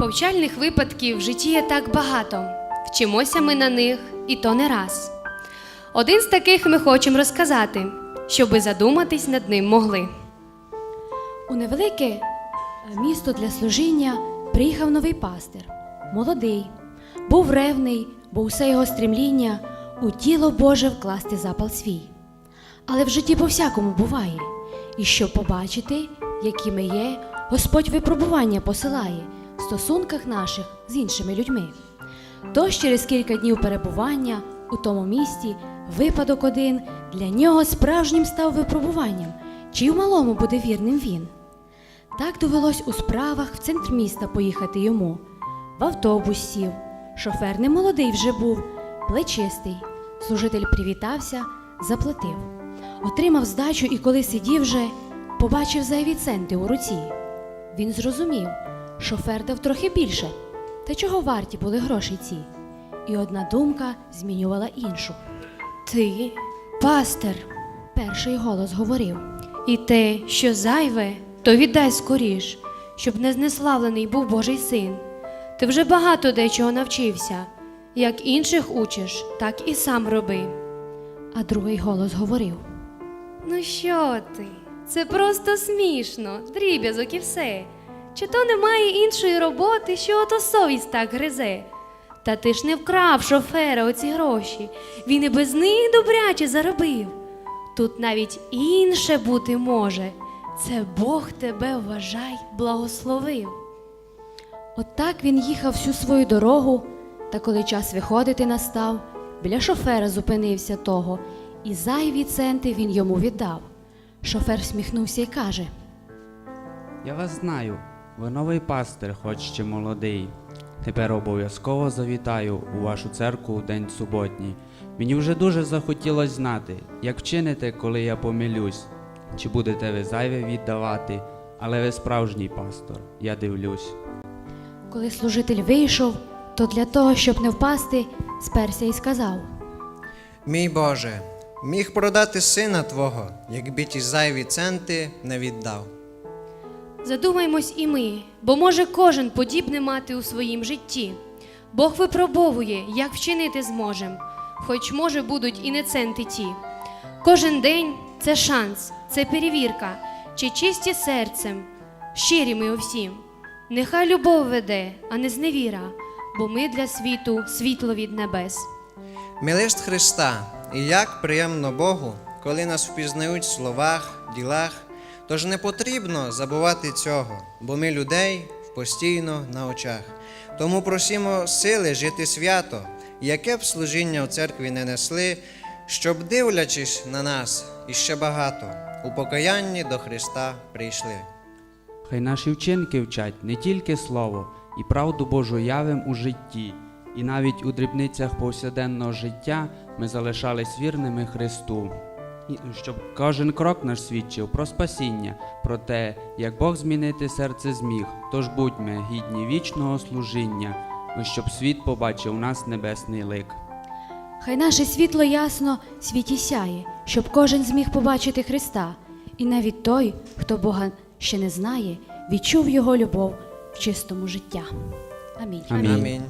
Повчальних випадків в житті є так багато. Вчимося ми на них, і то не раз. Один з таких ми хочемо розказати, щоби задуматись над ним могли. У невелике е, місто для служіння приїхав новий пастир, молодий, був ревний, бо усе його стрімління у тіло Боже вкласти запал свій. Але в житті по-всякому буває, і щоб побачити, які ми є, Господь випробування посилає стосунках наших з іншими людьми. Тож через кілька днів перебування у тому місті випадок один для нього справжнім став випробуванням, чи у малому буде вірним він. Так довелось у справах в центр міста поїхати йому. В автобус сів. Шофер не молодий вже був, плечистий. Служитель привітався, заплатив. Отримав здачу і коли сидів вже, побачив зайві центи у руці. Він зрозумів, шофер дав трохи більше. Та чого варті були гроші ці? І одна думка змінювала іншу. Ти, пастир, Перший голос говорив. і те, що зайве, то віддай скоріш, щоб не знеславлений був Божий син. Ти вже багато дечого навчився. Як інших учиш, так і сам роби. А другий голос говорив. Ну що ти? Це просто смішно, дріб'язок і все. Чи то немає іншої роботи, що ото совість так гризе? Та ти ж не вкрав шофера оці гроші, він і без них добряче заробив. Тут навіть інше бути може. Це Бог тебе вважай, благословив. Отак він їхав всю свою дорогу, та коли час виходити настав, біля шофера зупинився того, і зайві центи він йому віддав. Шофер всміхнувся і каже: Я вас знаю, ви новий пастир, хоч ще молодий. Тепер обов'язково завітаю у вашу церкву у день суботній. Мені вже дуже захотілося знати, як вчините, коли я помилюсь. Чи будете ви зайве віддавати, але ви справжній пастор, я дивлюсь. коли служитель вийшов, то для того, щоб не впасти, сперся і сказав: Мій Боже, міг продати сина Твого, якби ті зайві центи не віддав. Задумаймось і ми, бо може кожен подібне мати у своїм житті. Бог випробовує, як вчинити зможем, хоч може будуть і не центи ті. Кожен день це шанс, це перевірка, чи чисті серцем, щирі ми у всім. Нехай любов веде, а не зневіра, бо ми для світу світло від небес. Милист Христа, і як приємно Богу, коли нас впізнають в словах, ділах, тож не потрібно забувати цього, бо ми людей постійно на очах. Тому просімо сили жити свято, яке б служіння в церкві не несли, щоб, дивлячись на нас іще багато, у покаянні до Христа прийшли. Хай наші вчинки вчать не тільки слово, і правду Божу явим у житті, і навіть у дрібницях повсякденного життя ми залишались вірними Христу. І щоб кожен крок наш свідчив про спасіння, про те, як Бог змінити серце зміг, тож будьмо гідні вічного служіння, щоб світ побачив нас небесний лик. Хай наше світло ясно в світі сяє, щоб кожен зміг побачити Христа, і навіть той, хто Бога ще не знає, відчув Його любов в чистому життя. Амінь. Амінь. Амінь.